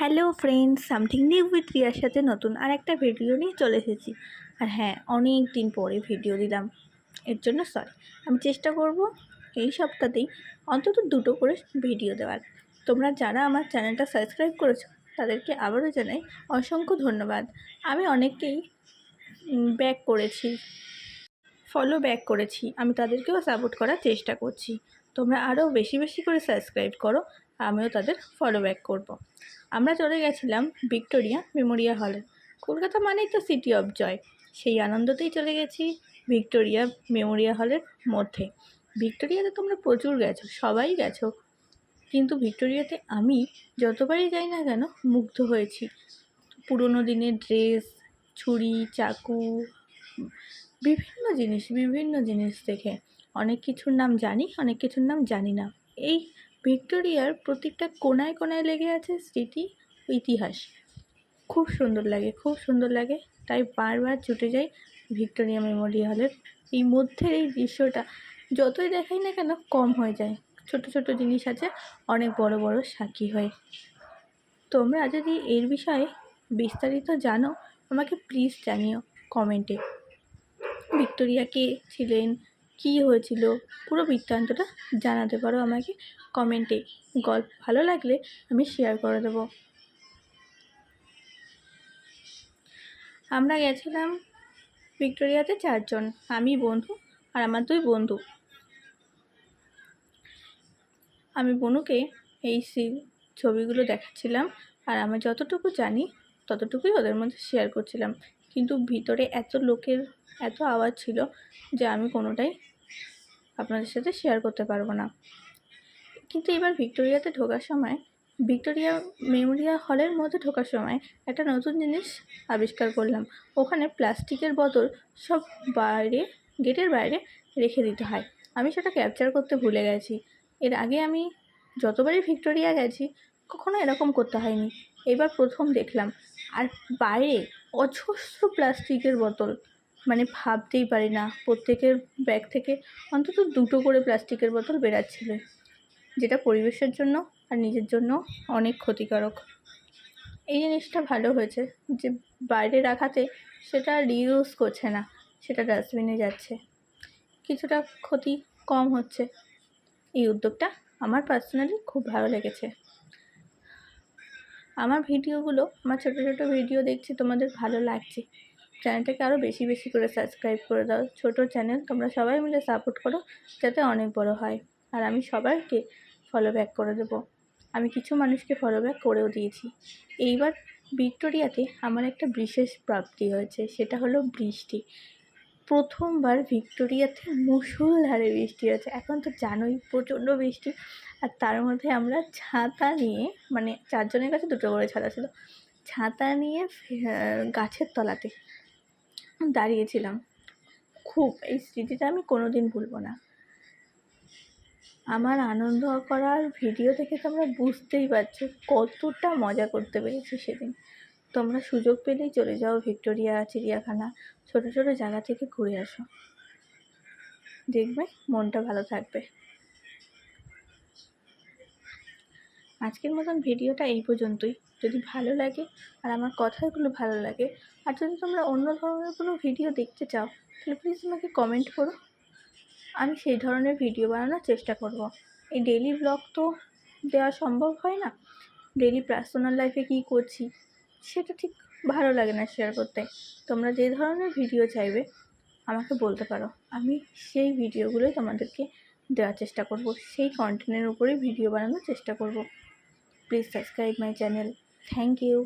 Hello friends something new with রিয়ার সাথে নতুন আর একটা ভিডিও নিয়ে চলে এসেছি। আর হ্যাঁ অনেক দিন পরে ভিডিও দিলাম। এর জন্য সরি আমি চেষ্টা করব এই সপ্তাহতেই অন্তত দুটো করে ভিডিও দেওয়ার। তোমরা যারা আমার চ্যানেলটা সাবস্ক্রাইব করেছ, তাদেরকে আবারও জানাই অসংখ্য ধন্যবাদ। আমি অনেককেই ব্যাক করেছি ফলো ব্যাক করেছি। আমি তাদেরকেও সাপোর্ট করার চেষ্টা করছি। তোমরা আরও বেশি বেশি করে সাবস্ক্রাইব করো, আমিও তাদের ফলো ব্যাক করব। আমরা চলে গেছিলাম ভিক্টোরিয়া মেমোরিয়াল হলে। কলকাতা মানেই তো সিটি অফ জয় সেই আনন্দতেই চলে গেছি ভিক্টোরিয়া মেমোরিয়াল হলের মধ্যে। ভিক্টোরিয়াতে তোমরা প্রচুর গেছো, সবাই গেছো। কিন্তু ভিক্টোরিয়াতে আমি যতবারই যাই না কেন মুগ্ধ হয়েছি। পুরোনো দিনের ড্রেস ছুরি, চাকু, বিভিন্ন জিনিস বিভিন্ন জিনিস দেখে। অনেক কিছুর নাম জানি, অনেক কিছুর নাম জানি না। এই ভিক্টোরিয়ার প্রত্যেকটা কোনায় কোনায় লেগে আছে স্মৃতি ইতিহাস। খুব সুন্দর লাগে, খুব সুন্দর লাগে। তাই বারবার ছুটে যাই ভিক্টোরিয়া মেমোরিয়াল হলের। এই মধ্যের এই দৃশ্যটা যতই দেখাই না কেন কম হয়ে যায়। ছোট ছোট জিনিস আছে, অনেক বড় বড় সাক্ষী হয়। তোমরা যদি এর বিষয়ে বিস্তারিত জানো, আমাকে প্লিজ জানিও কমেন্টে ভিক্টোরিয়া কে ছিলেন? কী হয়েছিল? পুরো বৃত্তান্তটা জানাতে পারো আমাকে। কমেন্টে। গল্প ভালো লাগলে আমি শেয়ার করে দেবো। আমরা গেছিলাম ভিক্টোরিয়াতে চারজন, আমি, বন্ধু আর আমার দুই বন্ধু। আমি বনুকে এই ছবিগুলো দেখাচ্ছিলাম আর আমি যতটুকু জানি ততটুকুই ওদের মধ্যে শেয়ার করছিলাম। কিন্তু ভিতরে এত লোকের এত আওয়াজ ছিল যে আমি কোনোটাই আপনাদের সাথে শেয়ার করতে পারব না। কিন্তু এবার ভিক্টোরিয়াতে ঢোকার সময়, ভিক্টোরিয়া মেমোরিয়াল হলের মধ্যে ঢোকার সময় একটা নতুন জিনিস আবিষ্কার করলাম। ওখানে প্লাস্টিকের বোতল সব বাইরে, গেটের বাইরে রেখে দিতে হয়। আমি সেটা ক্যাপচার করতে ভুলে গেছি। এর আগে আমি যতবারই ভিক্টোরিয়া গেছি, কখনো এরকম করতে হয়নি। এবার প্রথম দেখলাম। আর বাইরে অজস্র প্লাস্টিকের বোতল। মানে ভাবতেই পারি না, প্রত্যেকের ব্যাগ থেকে অন্তত দুটো করে প্লাস্টিকের বোতল বেরাচ্ছিল। যেটা পরিবেশের জন্য আর নিজের জন্য অনেক ক্ষতিকারক। এই জিনিসটা ভালো হয়েছে যে বাইরে রাখাতে সেটা রিউজ করছে না, সেটা ডাস্টবিনে যাচ্ছে। কিছুটা ক্ষতি কম হচ্ছে। এই উদ্যোগটা আমার পার্সোনালি খুব ভালো লেগেছে। আমার ভিডিওগুলো, আমার ছোটো ছোটো ভিডিও দেখছি, তোমাদের ভালো লাগছে, চ্যানেলটাকে আরও বেশি বেশি করে সাবস্ক্রাইব করে দাও। ছোটো চ্যানেল, তোমরা সবাই মিলে সাপোর্ট করো, যাতে অনেক বড় হয়। আর আমি সবাইকে ফলো ব্যাক করে দেবো। আমি কিছু মানুষকে ফলো ব্যাক করেও দিয়েছি। এইবার ভিক্টোরিয়াতে আমার একটা বিশেষ প্রাপ্তি হয়েছে, সেটা হলো বৃষ্টি। প্রথমবার ভিক্টোরিয়াতে মুষলধারে বৃষ্টি হয়েছে। এখন তো জানোই প্রচণ্ড বৃষ্টি। আর তার মধ্যে আমরা ছাতা নিয়ে মানে চারজনের কাছে দুটো করে ছাতা ছিল, ছাতা নিয়ে গাছের তলাতে দাঁড়িয়েছিলাম। খুব, এই স্মৃতিটা আমি কোনো দিন ভুলবো না। আমার আনন্দ করার ভিডিও দেখে তোমরা বুঝতেই পারছ, কতটা মজা করতে পেরেছি সেদিন। তোমরা সুযোগ পেলেই চলে যাও ভিক্টোরিয়া, চিড়িয়াখানা, ছোটো ছোটো জায়গা থেকে ঘুরে আসো। দেখবে মনটা ভালো থাকবে। আজকের মতন ভিডিওটা এই পর্যন্তই। যদি ভালো লাগে আর আমার কথাগুলো ভালো লাগে, আর যদি তোমরা অন্য ধরনের কোনো ভিডিও দেখতে চাও, তাহলে প্লিজ আমাকে কমেন্ট করো। আমি সেই ধরনের ভিডিও বানানোর চেষ্টা করব। এই ডেলি ব্লগ তো দেওয়া সম্ভব হয় না। ডেলি পার্সোনাল লাইফে কী করছি, সেটা ঠিক ভালো লাগে না শেয়ার করতে। তোমরা যে ধরনের ভিডিও চাইবে, আমাকে বলতে পারো। আমি সেই ভিডিওগুলোই তোমাদেরকে দেওয়ার চেষ্টা করব। সেই কন্টেন্টের উপরেই ভিডিও বানানোর চেষ্টা করব। Please subscribe my channel thank you